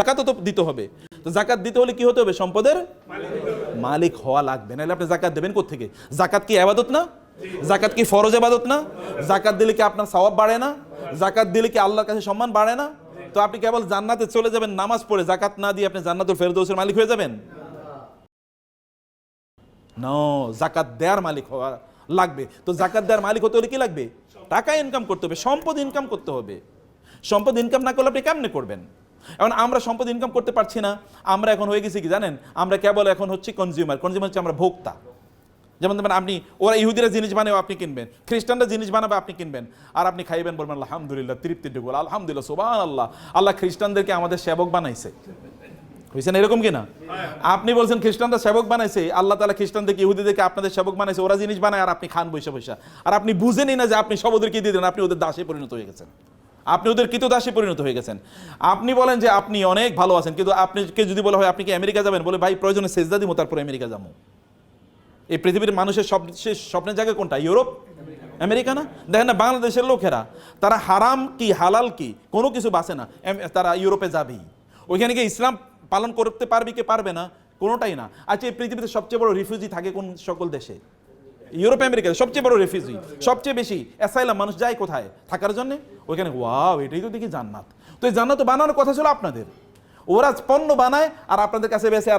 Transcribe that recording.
জাকাতও তো দিতে হবে। তো জাকাত দিতে হলে কি হতে হবে? সম্পদের মালিক হওয়া লাগবে। নাহলে আপনি জাকাত দেবেন থেকে জাকাত কি আবাদত না? জাকাত কি ফরজ আবাদত না? জাকাত দিলে কি আপনার সওয়াব বাড়ে না? জাকাত দিলে কি আল্লাহর কাছে সম্মান বাড়ে না? তো আপনি কেবল জান্নাতে চলে যাবেন, নামাজ পড়ে জাকাত না দিয়ে আপনি জান্নাতুল ফেরদৌসের মালিক হয়ে যাবেন? নো জাকাত দেওয়ার মালিক হওয়া লাগবে। তো জাকাত দেওয়ার মালিক হতে হলে কি লাগবে? টাকা ইনকাম করতে হবে, সম্পদ ইনকাম করতে হবে। সম্পদ ইনকাম না করলে আপনি কেমনে করবেন? এখন আমরা সম্পদ ইনকাম করতে পারছি না, আমরা এখন হয়ে গেছি কি জানেন? আমরা কেবল এখন হচ্ছে কনজিউমার কনজিউমার হচ্ছে আমরা ভোক্তা। যেমন দেখবেন আপনি, ওরা ইহুদিরা জিনিস বানাবে আপনি কিনবেন। খ্রিস্টানরা জিনিস বানাবে, আপনি কিনবেন। আর আপনি খাইবেন, বলবেন, আলহামদুলিল্লাহ, তৃপ্তি ডুবল আলহামদুলিল্লাহ সোবান আল্লাহ আল্লাহ খ্রিস্টানদেরকে আমাদের সেবক বানাইছে। হয়েছে না এরকম কিনা আপনি বলছেন খ্রিস্টানরা সেবক বানাইছে, আল্লাহ তালা খ্রিস্টানদেরকে, ইহুদিদেরকে আপনাদের সেবক বানাইছে, ওরা জিনিস বানায়, আর আপনি খান বৈশা বৈশা আর আপনি বুঝেনই না যে আপনি সব ওদেরকে দিয়ে দেন আপনি ওদের দাসে পরিণত হয়ে গেছেন। আপনি ওদের কৃত দাসে পরিণত হয়ে গেছেন। আপনি বলেন যে আপনি অনেক ভালো আছেন, কিন্তু আপনাকে যদি বলা হয় আপনি কি আমেরিকা যাবেন? বলে, ভাই, প্রয়োজনে সেজদা দিব তারপর আমেরিকা যাব এই পৃথিবীর মানুষের সবচেয়ে স্বপ্নের জায়গা কোনটা? ইউরোপ? আমেরিকা না? দেখেন না, বাংলাদেশের লোকেরা, তারা হারাম কি, হালাল কি, কোনো কিছু বাসে না। তারা ইউরোপে যাবেই। ওইখানে গিয়ে ইসলাম পালন করতে পারবে কি পারবে না? কোনোটাই না। আচ্ছা এই পৃথিবীতে সবচেয়ে বড় রিফিউজি থাকে কোন সকল দেশে? ইউরোপ, আমেরিকাতে সবচেয়ে বড় রেফিউজি সবচেয়ে বেশি অ্যাসাইলাম মানুষ যায় কোথায়? থাকার জন্য? ওইখানে ওয়াও এটাই তো দেখি জান্নাত। তো এই জান্নাত বানানোর কথা ছিল আপনাদের। ওরা পণ্য বানায় আর আপনাদের কাছে বেসে আর